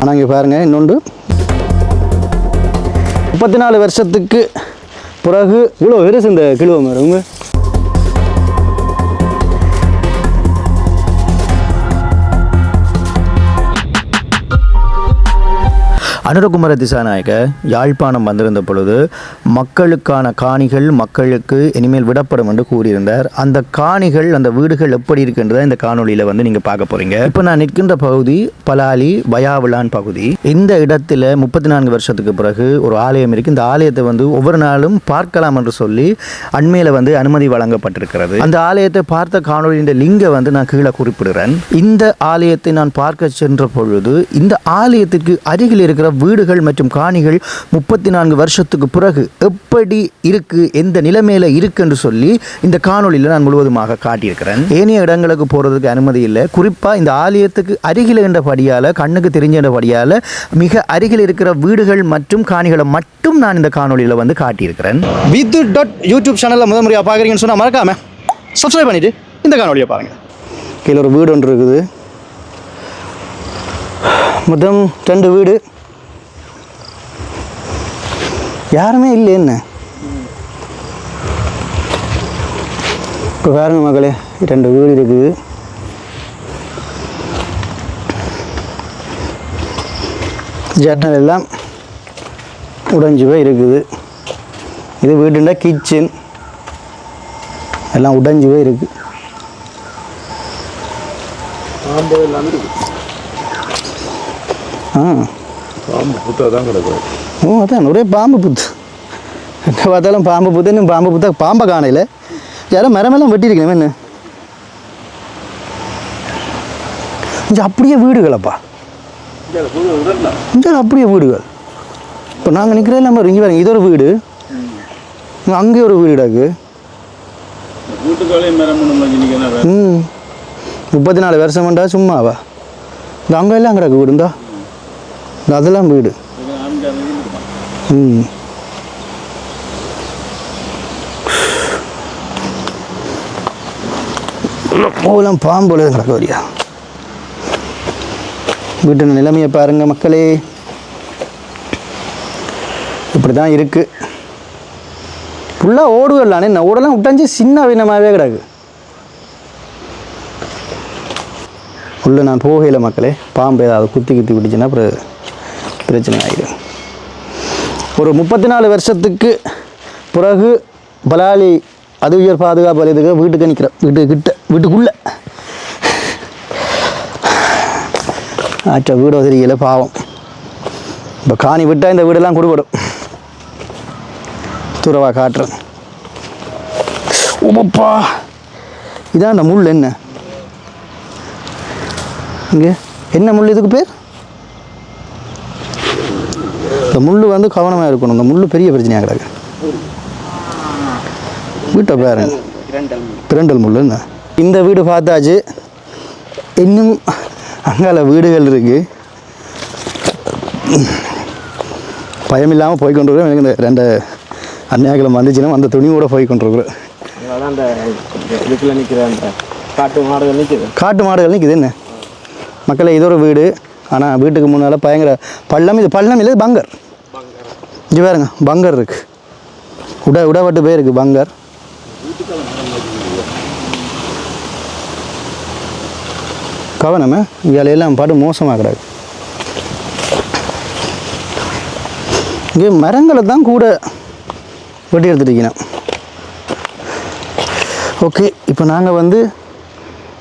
ஆனால் இங்கே பாருங்கள் இன்னொன்று. முப்பத்தி நாலு வருஷத்துக்கு பிறகு இவ்வளோ பெருசு இந்த கிழுவ மரம் அனுரகுமர திசாநாயக யாழ்ப்பாணம் வந்திருந்த பொழுது மக்களுக்கான காணிகள் மக்களுக்கு இனிமேல் விடப்படும் என்று கூறியிருந்தார். அந்த காணிகள் அந்த வீடுகள் எப்படி இருக்கின்றதை இந்த காணொலியில் வந்து நீங்கள் பார்க்க போறீங்க. இப்போ நான் நிற்கின்ற பகுதி பலாலி வயாவிலான் பகுதி. இந்த இடத்துல முப்பத்தி நான்கு வருஷத்துக்கு பிறகு ஒரு ஆலயம் இருக்கு. இந்த ஆலயத்தை வந்து ஒவ்வொரு நாளும் பார்க்கலாம் என்று சொல்லி அண்மையில் வந்து அனுமதி வழங்கப்பட்டிருக்கிறது. அந்த ஆலயத்தை பார்த்த காணொலியின் லிங்கை வந்து நான் கீழே குறிப்பிடுறேன். இந்த ஆலயத்தை நான் பார்க்க சென்ற பொழுது இந்த ஆலயத்திற்கு அருகில் இருக்கிற வீடுகள் மற்றும் காணிகள் முப்பத்தி நான்கு வருஷத்துக்கு பிறகு எப்படி இருக்கு எந்த நிலைமையில இருக்கு என்று சொல்லி இந்த காணொளியில் நான் முழுவதுமாக காட்டியிருக்கிறேன். ஏனைய இடங்களுக்கு போறதுக்கு அனுமதி இல்லை. குறிப்பா இந்த ஆலயத்துக்கு அருகில் என்றபடியால கண்ணுக்கு தெரிஞ்சபடியால மிக அருகில் இருக்கிற வீடுகள் மற்றும் காணிகளை மட்டும் நான் இந்த காணொளியில் வந்து காட்டியிருக்கிறேன். வித்து டாட் யூடியூப் சேனலில் முதல் முறையாக பார்க்குறீங்கன்னு சொன்னால் மறக்காம சப்ஸ்கிரைப் பண்ணிவிட்டு இந்த காணொலியை பாருங்கள் கீழே ஒரு வீடு ஒன்று இருக்குது. மொத்தம் ரெண்டு வீடு. யாருமே இல்லை என்ன? இப்போ பாருங்க மகளே ரெண்டு வீடு இருக்குது. ஜன்னல் எல்லாம் உடைஞ்சு போய் இருக்குது. இது வீடுண்டா கிச்சன் எல்லாம் உடைஞ்சு போய் இருக்கு. ஆ. பாம்பு புத்தா தான் ஓ அதான் ஒரே பாம்பு புத்து. என்ன பார்த்தாலும் பாம்பு புத்து இன்னும் பாம்பு புத்தா பாம்பை காணையில் யாரும் மரமெல்லாம் வெட்டியிருக்கணும் என்ன? இங்கே அப்படியே வீடுகளப்பா. இங்கே அப்படியே வீடுகள். இப்போ நாங்கள் நிற்கிறதே நம்ம இங்கே பாருங்க இது ஒரு வீடு. அங்கே ஒரு வீடு கிடக்கு. ம். முப்பத்தி நாலு வருஷம்டா சும்மாவா? இந்த அங்கே எல்லாம் கிடக்கு வீடுந்தா. அதெல்லாம் வீடு. ம் போகலாம் உலகம் கிடக்க வரியா? வீட்டின் நிலைமையை பாருங்க மக்களே. இப்படி தான் இருக்கு ஃபுல்லாக ஓடுவல்லானே என்ன ஓடலாம் விட்டாஞ்சி சின்ன வினமாகவே கிடக்கு. உள்ள நான் போகையில் மக்களே பாம்பு ஏதாவது குத்தி குத்தி பிடிச்சுன்னா அப்புறம் பிரச்சனை ஆகிடும் ஒரு முப்பத்தி நாலு வருஷத்துக்கு பிறகு பலாலி அது உயர் பாதுகாப்பு வலயத்துக்கு வீட்டுக்கு நிற்கிறேன் வீட்டு கிட்ட வீட்டுக்குள்ளே. ஆற்ற வீடு தெரியல பாவம். இப்போ காணி விட்டால் இந்த வீடெல்லாம் கொடுபடும் துறவா காட்டுறேன் உமப்பா. இதான் அந்த முள் என்ன? இங்கே? என்ன முள் இதுக்கு பேர்? இந்த முள் வந்து கவனமாக இருக்கணும். இந்த முள் பெரிய பிரச்சனையாக கிடக்கு. வீட்டை பாருங்க. பிரண்டல் முள் என்ன? இந்த வீடு பார்த்தாச்சு. இன்னும் அங்கால வீடுகள் இருக்கு. பயம் இல்லாமல் போய் கொண்டிருக்கிறோம். எனக்கு இந்த ரெண்டு அந்நியாக்களும் வந்துச்சுன்னா அந்த துணியோட போய் கொண்டிருக்கிறோம். அந்த இதுக்குள்ள நிற்கிற அந்த காட்டு மாடுகள் நிற்கிது காட்டு மாடுகள் நிற்குது என்ன? மக்களே இது ஒரு வீடு. ஆனால் வீட்டுக்கு முன்னால் பயங்கர பள்ளம். இது பள்ளம் இல்லை பங்கர். இங்கே பாருங்க பங்கர் இருக்கு. உட உடவட்டு பேர் இருக்கு பங்கர். கவனமே இவையெல்லாம் படு மோசமாக கிடக்கு. இங்கே மரங்களை தான் கூட வெட்டி எடுத்துட்டு ஓகே இப்போ நாங்கள் வந்து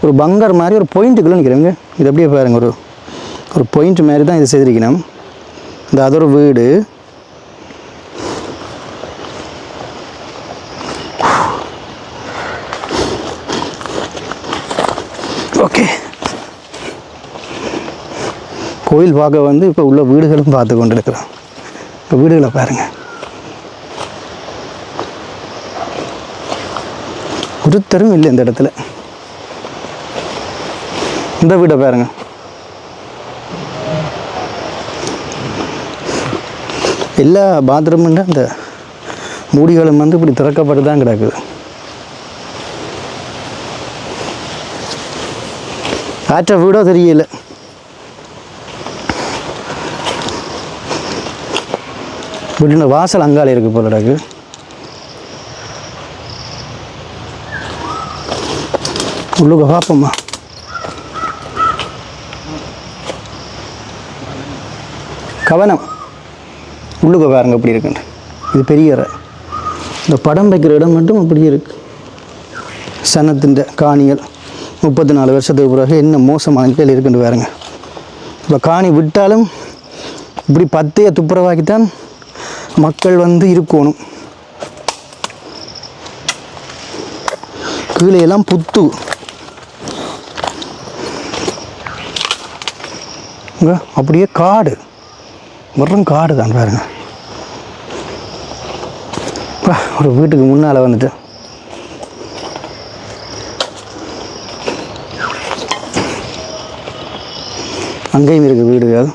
ஒரு பங்கர் மாதிரி ஒரு பாயிண்ட்டுக்குள்ளே நிற்கிறோங்க இது அப்படியே பாருங்க ஒரு ஒரு பாயிண்ட் மாதிரி தான் இது செய்திருக்கணும். இந்த அது ஒரு வீடு. கோயில் பார்க்க வந்து இப்போ உள்ள வீடுகளும் பார்த்து கொண்டு இருக்கிறோம் இப்போ வீடுகளை பாருங்க. ஒருத்தரும் இல்லை இந்த இடத்துல. இந்த வீடை பாருங்க. எல்லா பாத்ரூமும் அந்த மூடிகளும் வந்து இப்படி திறக்கப்பட்டு தான் கிடக்குது. ஆற்ற வீடோ தெரியல. வீட்டின் வாசல் அங்காளி இருக்குது போல இருக்கு உள்ளுக்க பார்ப்போம்மா கவனம். உள்ளுக்க பாருங்க அப்படி இருக்குன்னு. இது பெரிய இந்த படம் வைக்கிற இடம் மட்டும் அப்படியே இருக்கு. சனத்தின் காணிகள். முப்பத்தி நாலு வருஷத்துக்கு பிறகு என்ன மோசமான நிலையில் இருக்குன்னு பாருங்க. இப்போ காணி விட்டாலும் இப்படி பத்தையை துப்புரவாக்கித்தான் மக்கள் வந்து இருக்கணும். கீழே எல்லாம் புத்து. அப்படியே காடு. வெறும் காடு தான் பாருங்க. ஒரு வீட்டுக்கு முன்னால் வந்துட்டு. அங்கேயும் இருக்கு வீடுகள்.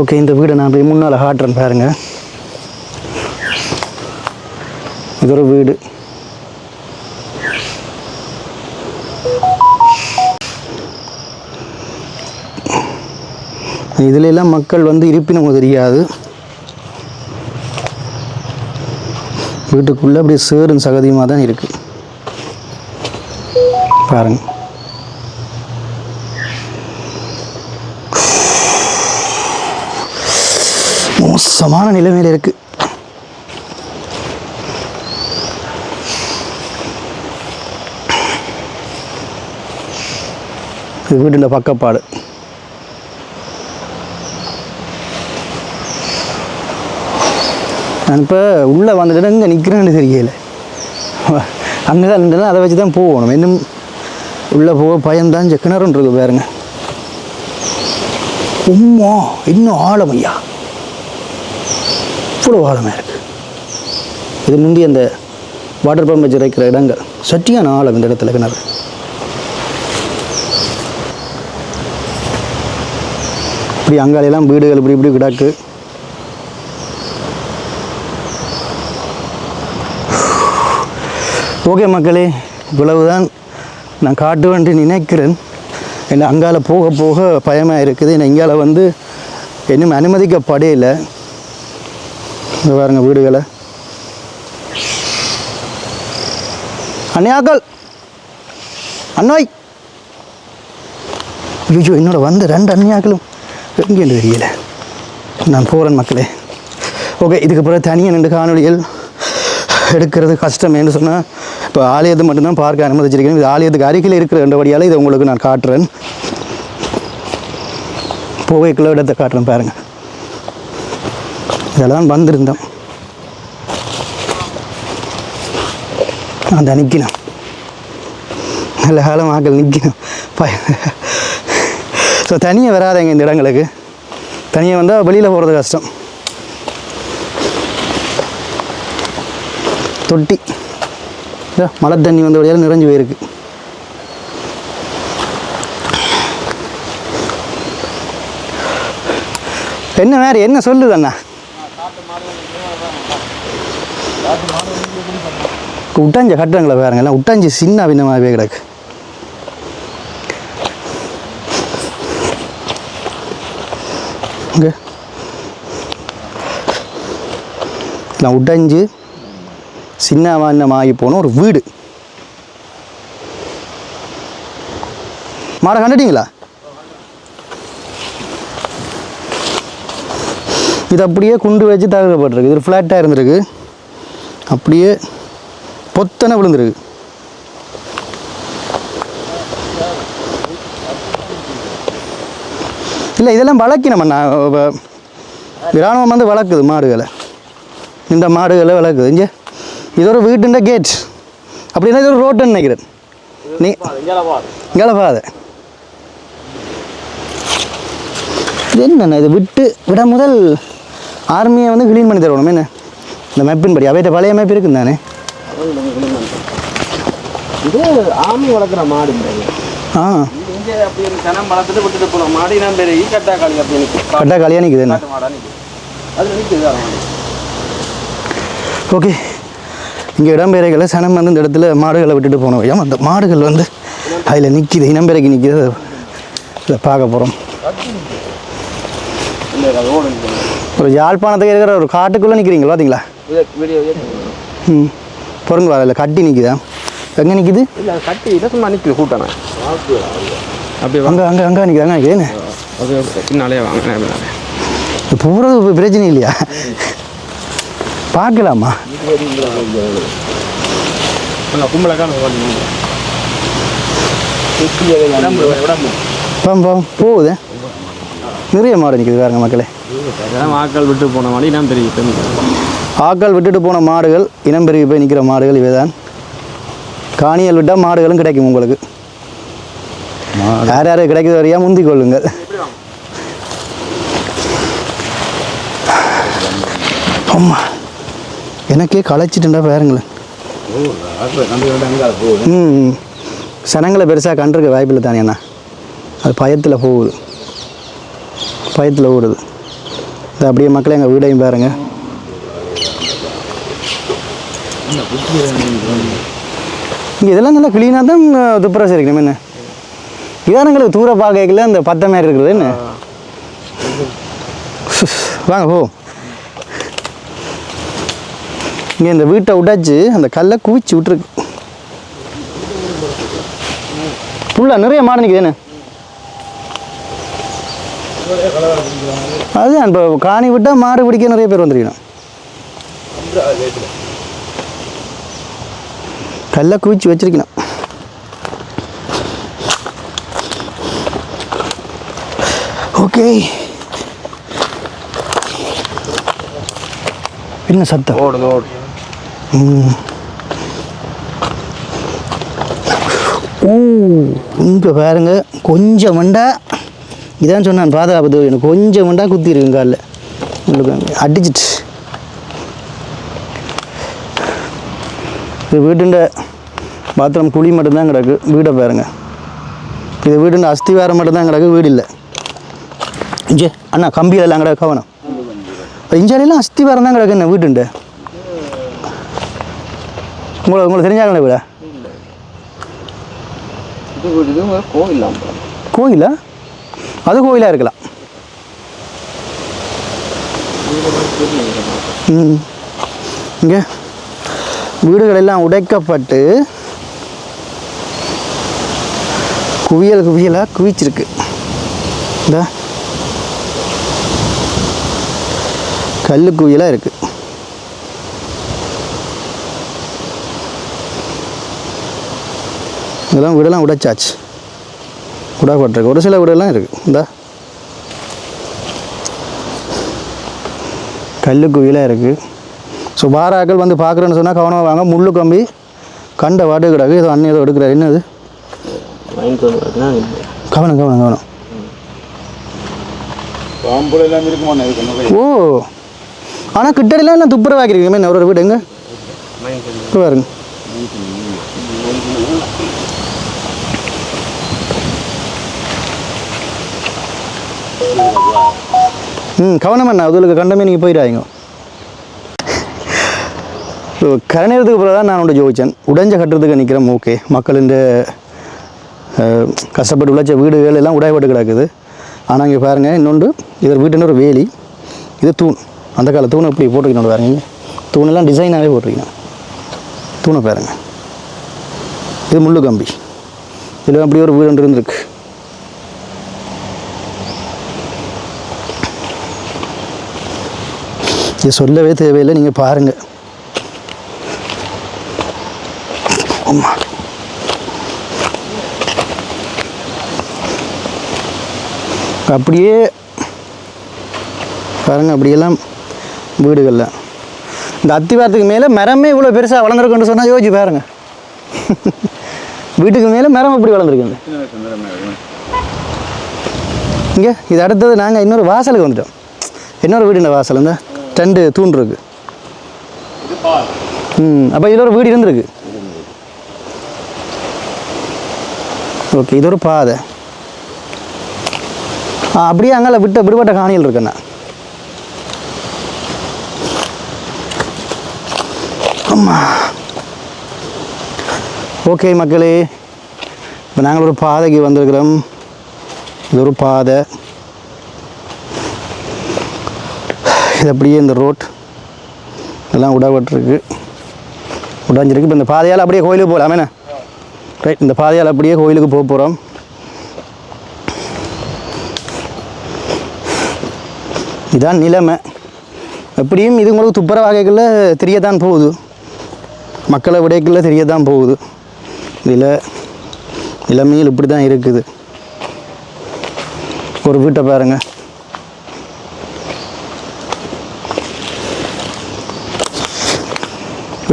ஓகே இந்த வீடை நான் போய் முன்னால் காட்டுறேன் பாருங்கள் இது ஒரு வீடு. இதிலெல்லாம் மக்கள் வந்து இருப்பினம் தெரியாது. வீட்டுக்குள்ளே அப்படியே சேரும் சகதியமாக தான் இருக்குது பாருங்கள் மோசமான நிலைமையில் இருக்கு. இது வீட்டில் பக்கப்பாடு. நான் இப்போ உள்ளே வந்துட்டு இங்கே நிற்கிறேன்னு தெரியல. அங்கே தான் நின்று அதை வச்சு தான் போகணும். இன்னும் உள்ளே போக பயம்தான் கிணறுன்னு இருக்கு பாருங்க. உம்மா இன்னும் ஆழம் கூட ஆழமாக இருக்குது இது முந்தி அந்த வாட்டர் பம்ப் வச்சு இடங்கள் சட்டியான ஆழம் இந்த இடத்துல கிணறு. இப்படி அங்காலையெல்லாம் வீடுகள் இப்படி இப்படி கிடக்கு. ஓகே மக்களே இவ்வளவுதான் நான் காட்டுவேன்ட்டு நினைக்கிறேன். என்ன அங்கால போக போக பயமாக இருக்குது என்ன இங்கால வந்து இன்னும் அனுமதிக்கப்படையில இங்கே பாருங்கள் வீடுகளை. அண்ணியாக்கள் அண்ணாய். ஐயோ என்னோட வந்த ரெண்டு அண்ணியாக்களும் எங்கேன்னு தெரியல நான் போகிறேன் மக்களே. ஓகே இதுக்கு பிறகு தனியாக ரெண்டு காணொளிகள் எடுக்கிறது கஷ்டம் என்று சொன்னால் இப்போ ஆலயத்தை மட்டும்தான் பார்க்க அனுமதிச்சிருக்கேன் இது ஆலயத்துக்கு அருகில் இருக்கிற ரெண்டபடியால் இதை உங்களுக்கு நான் காட்டுறேன். புகைக்குள்ள இடத்தை காட்டுறேன் இதில் இதெல்லாம் வந்திருந்தோம். அந்த நிற்கணும் நல்ல காலம் ஆக்கள் நிற்கணும் பய ஸோ தனியாக வராதங்க இந்த இடங்களுக்கு. தனியாக வந்தால் வெளியில் போகிறது கஷ்டம். தொட்டி. மழை தண்ணி வந்த வழியால் நிறைஞ்சு போயிருக்கு. என்ன வேறு என்ன சொல்லுது அண்ணா? உட்டாஞ்ச கட்டுறாங்களா பாருங்க எல்லாம் உட்டாஞ்சி சின்ன பின்னமாகவே கிடக்கு. இங்கே. நான் உடைஞ்சு சின்ன வான்னமாகி போன ஒரு வீடு. மாடை கண்டுட்டீங்களா? இது அப்படியே குண்டு வச்சு தகவப்பட்டிருக்கு இது ஃப்ளாட்டாக இருந்திருக்கு. அப்படியே பொத்தனை விழுந்துருக்கு இல்லை இதெல்லாம் வளர்க்கணுமண்ணா இராணுவம் வந்து வளர்க்குது மாடுகளை. இந்த மாடுகளை வளர்க்குது. இங்கே இது ஒரு வீட்டுண்ட கேட் அப்படின்னா இது ஒரு ரோட்டுன்னு நினைக்கிறேன். நீ இங்கலப்பாத இது என்னண்ணா இது? விட்டு விட முதல் ஆர்மியை வந்து க்ளீன் பண்ணி தரணும். என்ன? இந்த மேப்பின் படி. அவையிட்ட பழைய மேப் இருக்குது தானே? இது ஆமி வளர்க்குற மாடு ஆ. இங்கே அப்படி சனம் வளர்த்துட்டு விட்டுட்டு போனோம் மாடு நான் பேர் கட்டா காளி அப்படி நிற்கும் கட்டா காலியாக நிற்குது என்ன? மாடா நிற்குது அது மாடு. ஓகே. இங்கே இடம்பெயர்களை சனம் வந்து இந்த இடத்துல மாடுகளை விட்டுட்டு போனோம். ஏன் அந்த மாடுகள் வந்து அதில் நிற்கிது இனம்பெறைக்கு நிற்கிது அதை பார்க்க போகிறோம் இல்லை ஒரு யாழ்ப்பாணத்துக்கு இருக்கிற ஒரு காட்டுக்குள்ளே நிற்கிறீங்களா பார்த்தீங்களா ம். பொருங்க வரல கட்டி நிற்குதா எங்கே நிற்கிது இல்லை கட்டி இதை சும்மா நிற்குது கூட்டானே அப்படியே வாங்க அங்கே அங்கே அங்கே நிற்குது அங்கே நிற்குது அது பின்னாலே வாங்க போகிறது பிரச்சனை இல்லையா? பார்க்கலாமா? போகுது. நிறைய மாடு நிற்குது பாருங்க மக்களே. ஆட்கள் விட்டு போன மாதிரி நான் தெரியும் தெரியும் ஆக்கள் விட்டுட்டு போன மாடுகள் இனம் பெருகி போய் நிற்கிற மாடுகள் இவைதான். காணியல் விட்டால் மாடுகளும் கிடைக்கும் உங்களுக்கு. யார் யார் கிடைக்குது வரையா முந்திக் கொள்ளுங்கள். அம்மா எனக்கே களைச்சிட்டுண்டா பாருங்களேன். ம் சனங்களை பெருசாக கண்டிருக்க வாய்ப்பில்லை தானே அண்ணா. அது பயத்தில் போகுது. பயத்தில் ஓடுது. இது அப்படியே மக்களே எங்கள் வீடையும் பாருங்க. இங்கே இதெல்லாம் நல்லா க்ளீனாக தான் துப்புரசு இருக்கணும் என்ன? இதான் எங்களுக்கு தூர பார்க்கல அந்த பத்த மாதிரி இருக்குது என்ன? வாங்க போ. இங்கே இந்த வீட்டை உடைச்சு அந்த கல்லை குவிச்சு விட்டுருக்கு. ஃபுல்லாக நிறைய மாடு நிற்குது என்ன? அதுதான் இப்போ காணி விட்டால் மாடு பிடிக்க நிறைய பேர் வந்துருக்கணும். கல்லை குவிச்சு வச்சிருக்கணும். ஓகே. என்ன சத்தம்? ஓடுது ஓடு. ஊ இங்கே பாருங்க. கொஞ்சம் மண்டா இதான் சொன்னான் பாதுகாப்பு எனக்கு கொஞ்சம் மண்டா குத்தி இருக்கு காலில் உங்களுக்கு அடிச்சிட்டு. வீட்டுண்ட பாத்ரூம் குழி மட்டும்தான் கிடக்கு. வீடை பாருங்க. இது வீடுண்ட அஸ்திவாரம் மட்டும்தான் கிடக்கு வீடு இல்லை. இங்கே அண்ணா கம்பி எல்லாம் கிடக்கு கவனம். இஞ்சாலையெல்லாம் அஸ்திவாரம் தான் கிடக்கு என்ன வீட்டுண்ட உங்களை உங்களுக்கு தெரிஞ்சாங்களே வீடா? கோயிலா? அது கோயிலாக இருக்கலாம். இங்கே வீடுகள் எல்லாம் உடைக்கப்பட்டு குவியல் குவியலாக குவிச்சிருக்கு. இந்த. கல் குவியலாக இருக்குது இதெல்லாம் வீடெல்லாம் உடைச்சாச்சு. உடாப்பட்டிருக்கு ஒரு சில வீடெல்லாம் இருக்குது இந்த. கல் குவியலாக இருக்குது ஸோ பாராக்கள் வந்து பார்க்குறேன்னு சொன்னால் கவனமாக வாங்க. முள்ளு கம்பி கண்ட வாட்டு கிடக்கு. ஏதோ அண்ணன் ஏதோ எடுக்கிறார். என்னது? வந்து கவனம் கவனம் கவனம். பாம்புல எல்லாம் இருக்குமா இதுக்கு? ஓ. ஆனால் கிட்டடிலாம் எல்லாம் துப்புரவாக்கிருக்கீங்க என்ன ஒரு வீடு எங்க? பாருங்க. ம் கவனம் என்ன அதுகளுக்கு கண்டமே நீங்கள் போயிடாதீங்க. ஸோ கரநேரத்துக்கு பிறகு தான் நான் உண்டு ஜோதிச்சேன். உடைஞ்ச கட்டுறதுக்கு நிற்கிறேன் ஓகே. மக்களின் கஷ்டப்பட்டு உழைச்ச வீடுகள் எல்லாம் உடையப்பட்டு கிடக்குது. ஆனால் இங்கே பாருங்கள் இன்னொன்று இது வீட்டுன்னு ஒரு வேலி. இது தூண். அந்த கால தூணை இப்படி போட்டிருக்கணும் பாருங்க. தூணெல்லாம் டிசைனாகவே போட்டிருக்கணும் தூணை பாருங்கள் இது முள்ளு கம்பி. இதில் அப்படி ஒரு வீடு ஒன்று இருந்திருக்கு. இது சொல்லவே தேவையில்லை நீங்கள் பாருங்கள் அம்மா. அப்படியே பாருங்கள் அப்படியெல்லாம் வீடுகளில். இந்த அத்திவாரத்துக்கு மேலே மரமே இவ்வளோ பெருசாக வளர்ந்துருக்குன்னு சொன்னால் யோசிச்சு பாருங்கள் வீட்டுக்கு மேலே மரம் எப்படி வளர்ந்துருக்குங்க இங்கே இது அடுத்தது நாங்கள் இன்னொரு வாசலுக்கு வந்துட்டோம். இன்னொரு வீடுண்ட வாசல் இந்த ரெண்டு தூண் இருக்கு ம் அப்போ இதில் ஒரு வீடு இருந்திருக்கு. ஓகே இது ஒரு பாதை. அப்படியே அங்கே விட்ட விடுபட்ட காணிகள் இருக்குண்ணா. அம்மா. ஓகே மக்களே இப்போ நாங்கள் ஒரு பாதைக்கு வந்திருக்கிறோம். இது ஒரு பாதை. இது அப்படியே இந்த ரோட். எல்லாம் உடப்பட்டிருக்கு உடஞ்சிருக்கு. இப்போ இந்த பாதையால் அப்படியே கோயிலுக்கு போகலாமேண்ணே. ரைட் இந்த பாதையால் அப்படியே கோயிலுக்கு போக போகிறோம் இதான் நிலைமை. எப்படியும் இது உங்களுக்கு துப்புர வகைகளில் தெரியத்தான் போகுது. மக்களை விடைக்குள்ள தெரியத்தான் போகுது. இதில் நிலைமையில் இப்படி தான் இருக்குது. ஒரு வீட்டை பாருங்கள்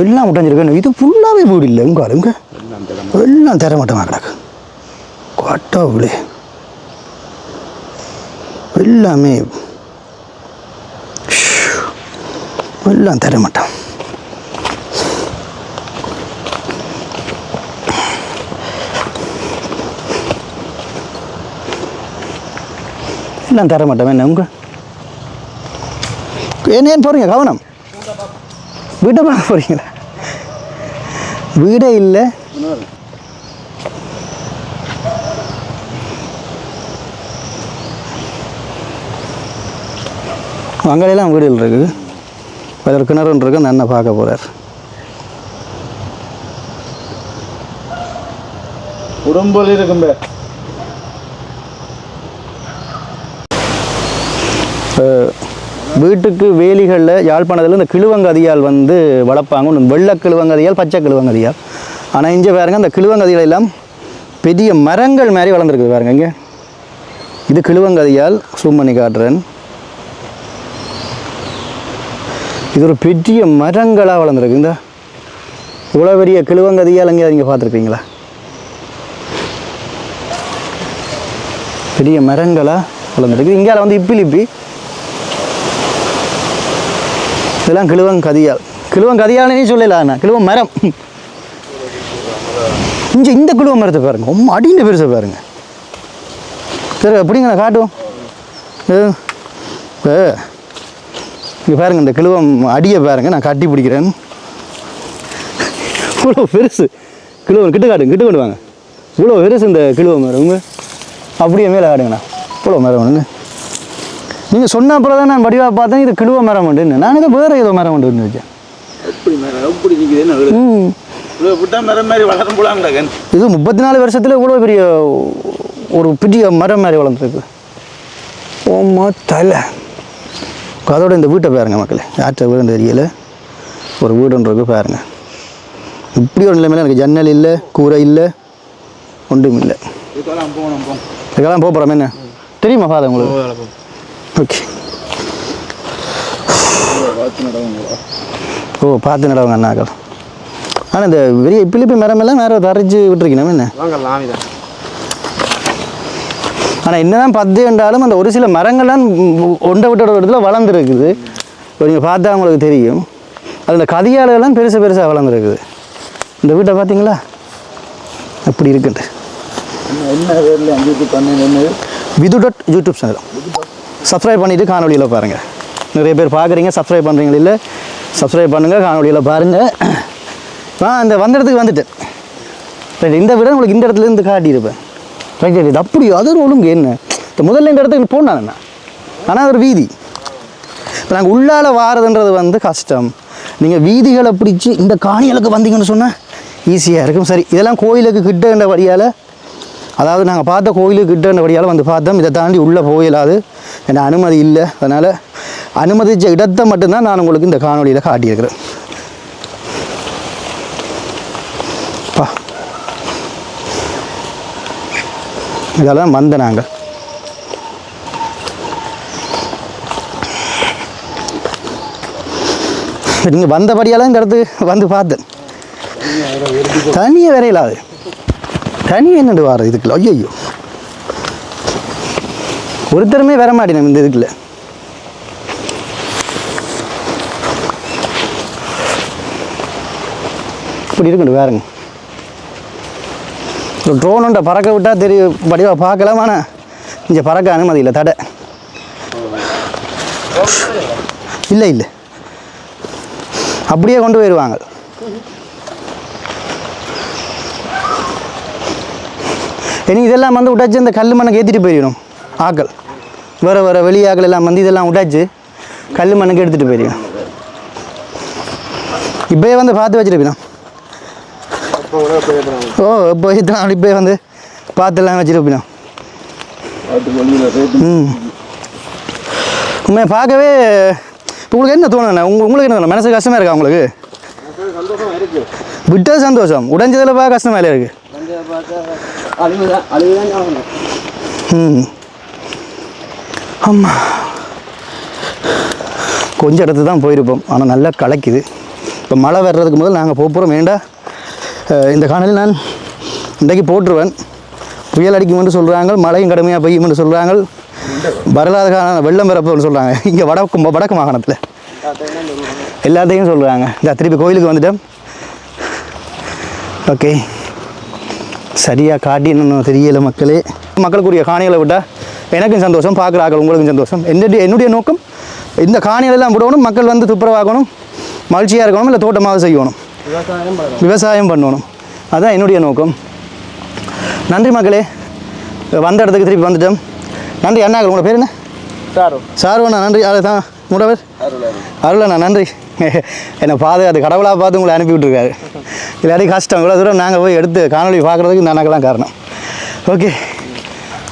எல்லாம் உடஞ்சிருக்கு இது ஃபுல்லாகவே வீடு இல்லை. உங்க ஆளுங்க எல்லாம் தர மாட்டோமா கிடக்கு கொட்டவுளே எல்லாமே எல்லாம் தர மாட்டான். எல்லாம் தர மாட்டோம் என்ன உங்க? என்ன ஏன் போகிறீங்க கவனம். வீட்டை பார்க்க போகிறீங்களா வீடே இல்லை. அங்கெல்லாம் வீடுகள் இருக்குது. அதில் கிணறு இருக்கு அண்ணன் பார்க்க போகிறார் உடம்புல இருக்கும் வீட்டுக்கு வேலிகளில் யாழ்ப்பாணத்தில் இந்த கிழுவங்கதியால் வந்து வளர்ப்பாங்க. வெள்ளை கிழுவங்கதியால் பச்சை கிழுவங்கதியால். ஆனால் இங்கே பாருங்க அந்த கிழுவங்கதிகள் எல்லாம் பெரிய மரங்கள் மாதிரி வளர்ந்துருக்குது பாருங்க இங்கே. இது கிழுவங்கதியால் zoom பண்ணி காட்டுறேன். இது ஒரு பெரிய மரங்களாக வளர்ந்துருக்கு. இந்த இவ்வளோ பெரிய கிழுவங்கதியால் எங்கே நீங்கள் பார்த்துருக்கீங்களா பெரிய மரங்களாக வளர்ந்துருக்கு. இங்கே வந்து இப்பிலிப்பி இதெல்லாம் கிழுவங் கதியால் கிழுவன் கதியால்னே சொல்லல அண்ணா. மரம். இங்கே இந்த கிழுவ மரத்தை பாருங்கள் ரொம்ப அடிந்த பெருசை பாருங்கள் சரி எப்படிங்க நான் ஏ. இங்கே பாருங்க இந்த கிழுவம் அடியை பாருங்க நான் கட்டி பிடிக்கிறேன். இவ்வளோ பெருசு. கிழுவன் கிட்ட காட்டுங்க கிட்ட கொண்டு வாங்க. இவ்வளோ பெருசு இந்த கிழுவன் மரம் உங்க? அப்படியே மேலே காட்டுங்கண்ணா. இவ்வளோ மரம் வேணுங்க நீங்கள் சொன்ன அப்புறம் தான் நான் வடிவாக பார்த்தேன் இது கிழுவ மரம் உண்டுன்னு நான் இதை வேறு ஏதோ மரம் உண்டுன்னு வச்சேன். இது முப்பத்தி நாலு வருஷத்தில் இவ்வளோ பெரிய ஒரு பெரிய மரம் மாதிரி வளர்ந்துருக்கு. ஓமா தலை. அதோட இந்த வீட்டை பாருங்க மக்களே. யார்கிட்ட வீடு தெரியல. ஒரு வீடுன்றது பாருங்க. இப்படி ஒரு நிலைமையில எனக்கு ஜன்னல் இல்லை கூரை இல்லை ஒன்றும் இல்லை. இதுக்கெல்லாம் போக போகிறோம் என்ன? தெரியுமா ஃபாதர் உங்களுக்கு? ஓகே ஓ பார்த்து நடவங்க அண்ணாக்கள். ஆனால் இந்த பெரிய பிலிப்பி மரம் எல்லாம் வேறு தரைச்சி விட்டுருக்கணும் என்ன? ஆனால் என்னதான் பத்து என்றாலும் அந்த ஒரு சில மரங்கள்லாம் ஒன்றை விட்டோட இடத்துல வளர்ந்துருக்குது. இப்போ நீங்கள் பார்த்தா உங்களுக்கு தெரியும். அது இந்த கதியாலெல்லாம் பெருசு பெருசாக வளர்ந்துருக்குது. இந்த வீட்டை பார்த்தீங்களா? அப்படி இருக்குது. என்ன Vidhu dot YouTube channel. Subscribe பண்ணிவிட்டு காணொலியில் பாருங்கள் நிறைய பேர் பார்க்குறீங்க சப்ஸ்கிரைப் பண்ணுறீங்க இல்லை? சப்ஸ்கிரைப் பண்ணுங்கள் காணொலியில் பாருங்கள் நான் இந்த வந்த இடத்துக்கு வந்துட்டேன். இந்த விட உங்களுக்கு இந்த இடத்துல இருந்து காட்டியிருப்பேன். ரைட் ரைட் இது அப்படி அது ஒரு ஒழுங்கு என்ன? இந்த முதல்ல இந்த இடத்துக்கு போனான் என்ன? ஆனால் அது ஒரு வீதி. இப்போ நாங்கள் உள்ளால வாரதுன்றது வந்து கஷ்டம். நீங்கள் வீதிகளை பிடிச்சி இந்த காணிகளுக்கு வந்தீங்கன்னு சொன்னால் ஈஸியாக இருக்கும். சரி இதெல்லாம் கோயிலுக்கு கிட்டன்ற வழியால் அதாவது நாங்கள் பார்த்த கோயிலுக்கு கிட்டன்ற வழியால் வந்து பார்த்தோம். இதை தாண்டி உள்ளே போயிடாது எனக்கு அனுமதி இல்லை. அதனால் அனுமதிச்ச இடத்தை மட்டும்தான் நான் உங்களுக்கு இந்த காணொலியில் காட்டியிருக்கிறேன். இதெல்லாம் வந்த நாங்கள் நீங்கள் வந்தபடியால் இந்த இடத்துக்கு வந்து பார்த்தேன். தனியாக வேற அது தனி என்னண்டு வார இதுக்குள்ள? ஐயோ ஒருத்தருமே வர மாட்டேன் இந்த இதுக்குள்ள. இப்படி இருக்கணும் வேறுங்க. ஒரு ட்ரோன் பறக்க விட்டால் தெரியும் படிவாக பார்க்கலாம். ஆனால் இங்கே பறக்க அனுமதி இல்லை தடை. இல்லை இல்லை. அப்படியே கொண்டு போயிடுவாங்க இனி இதெல்லாம் வந்து விட்டாச்சு இந்த கல் மண்ணுக்கு ஏற்றிட்டு போயிடணும் ஆக்கள். வேறு வேறு வெளியாக்கள் எல்லாம் வந்து இதெல்லாம் உடைச்சு கல் மண்ணுக்கு எடுத்துகிட்டு போயிடணும் இப்போயே வந்து பார்த்து வச்சிருப்பீங்க ஓ இப்போ ஏற்றலாம் அப்படி போய் வந்து பார்த்துலாம் வச்சிருப்பீங்க அது ம். உண்மையை பார்க்கவே உங்களுக்கு என்ன தோணுண்ணே உங்க உங்களுக்கு என்ன தோணும் மனசு கஷ்டமாக இருக்கா உங்களுக்கு? விட்டது சந்தோஷம். உடைஞ்சதில் பார்க்க கஷ்டம் இல்லை இருக்குது ம். ஆமாம் கொஞ்சம் இடத்து தான் போயிருப்போம். ஆனால் நல்லா கலக்குது. இப்போ மழை வர்றதுக்கு முதல் நாங்கள் போகிறோம் வேண்டாம் இந்த காணொலி நான் இன்றைக்கு போட்டுருவேன் புயல் அடிக்கும் என்று சொல்கிறாங்க மழையும் கடுமையாக பெய்யுமென்று சொல்கிறாங்க வரலாறு காண வெள்ளம் பிறப்புன்னு சொல்கிறாங்க இங்கே வடக்கு வடக்கு மாகாணத்தில். எல்லாத்தையும் சொல்கிறாங்க இந்த திருப்பி கோயிலுக்கு வந்துட்டேன். ஓகே. சரியாக காட்டி இன்னும் மக்களே. மக்களுக்குரிய காணிகளை விட்டால் எனக்கும் சந்தோஷம் பார்க்குறாக்கள் உங்களுக்கும் சந்தோஷம். என்னுடைய என்னுடைய நோக்கம் இந்த காணிகளெல்லாம் விடணும் மக்கள் வந்து துப்புரவாகணும் மகிழ்ச்சியாக இருக்கணும் இல்லை தோட்டமாக செய்யணும். விவசாயம் பண்ணணும். அதுதான் என்னுடைய நோக்கம். நன்றி மக்களே. வந்த இடத்துக்கு திருப்பி வந்துட்டோம். நன்றி அண்ணாக்கள் உங்களோட பேர் என்ன? சாரோ. சார்வண்ணா நன்றி. அதுதான் உங்களோட பேர் அருளண்ணா நன்றி. என்னை பாதுகாத்து கடவுளாக பார்த்து உங்களை அனுப்பி விட்ருக்காரு இல்லாட்டி கஷ்டம். இவ்வளோ தூரம் நாங்கள் போய் எடுத்து காணொளி பார்க்குறதுக்கு இந்த அண்ணாக்கெல்லாம் காரணம். ஓகே.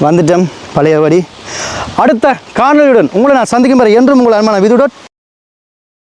வந்துட்டோம். பழையபடி. அடுத்த காணொளியுடன் உங்களை நான் சந்திக்கும் வரை என்றும் உங்கள் அன்பான விதுடன்